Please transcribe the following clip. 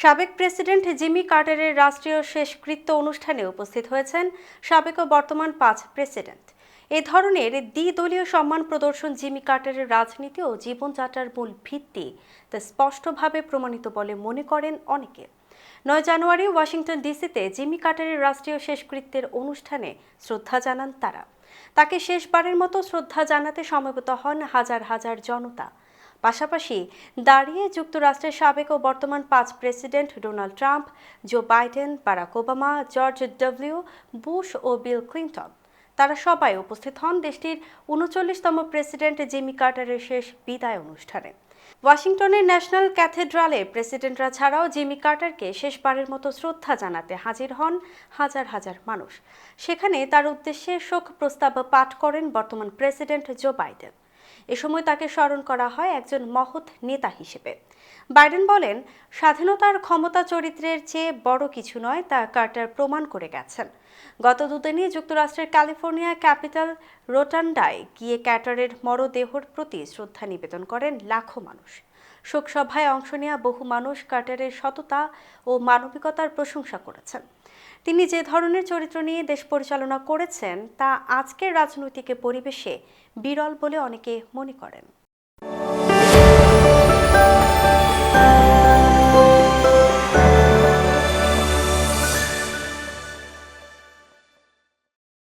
সাবেক president Jimmy কার্টারের রাষ্ট্রীয় শেষকৃত্য অনুষ্ঠানে উপস্থিত হয়েছেন সাবেক ও বর্তমান পাঁচ প্রেসিডেন্ট। এ ধরনের দ্বিদলীয় সম্মান প্রদর্শন জিমি কার্টারের রাজনীতি ও জীবনযাত্রার মূল ভিত্তি তা স্পষ্টভাবে প্রমাণিত বলে মনে করেন অনেকে। নয় জানুয়ারি ওয়াশিংটন ডিসিতে জিমি কার্টারের রাষ্ট্রীয় শেষকৃত্যের অনুষ্ঠানে শ্রদ্ধা জানান তারা। তাকে শেষবারের মতো শ্রদ্ধা জানাতে সমবেত হন হাজার হাজার জনতা। পাশাপাশি দাঁড়িয়ে যুক্তরাষ্ট্রের সাবেক ও বর্তমান পাঁচ president Donald Trump, Joe Biden, Barack Obama, George W, Bush ও বিল ক্লিন্টন। তারা সবাই উপস্থিত হন দেশটির উনচল্লিশতম প্রেসিডেন্ট জিমি কার্টারের শেষ বিদায় অনুষ্ঠানে। ওয়াশিংটনের ন্যাশনাল ক্যাথেড্রালে প্রেসিডেন্টরা ছাড়াও জিমি কার্টারকে শেষবারের মতো শ্রদ্ধা জানাতে হাজির হন হাজার হাজার মানুষ। সেখানে তার উদ্দেশ্যে শোক প্রস্তাব পাঠ করেন বর্তমান প্রেসিডেন্ট জো বাইডেন। এ সময় তাকে স্মরণ করা হয় একজন মহৎ নেতা হিসেবে। বাইডেন বলেন, স্বাধীনতার ক্ষমতা চরিত্রের চেয়ে বড় কিছু নয়, তা কার্টার প্রমাণ করে গেছেন। গত দুদিনই যুক্তরাষ্ট্রের ক্যালিফোর্নিয়া ক্যাপিটাল রোটান্ডায় গিয়ে ক্যাটারের মরদেহর প্রতি শ্রদ্ধা নিবেদন করেন লাখো মানুষ। শোকসভায় অংশ নেওয়া বহু মানুষ কার্টারের সততা ও মানবিকতার প্রশংসা করেছেন। তিনি যে ধরনের চরিত্র নিয়ে দেশ পরিচালনা করেছেন, তা আজকের রাজনৈতিক পরিবেশে বিরল বলে অনেকে মনে করেন।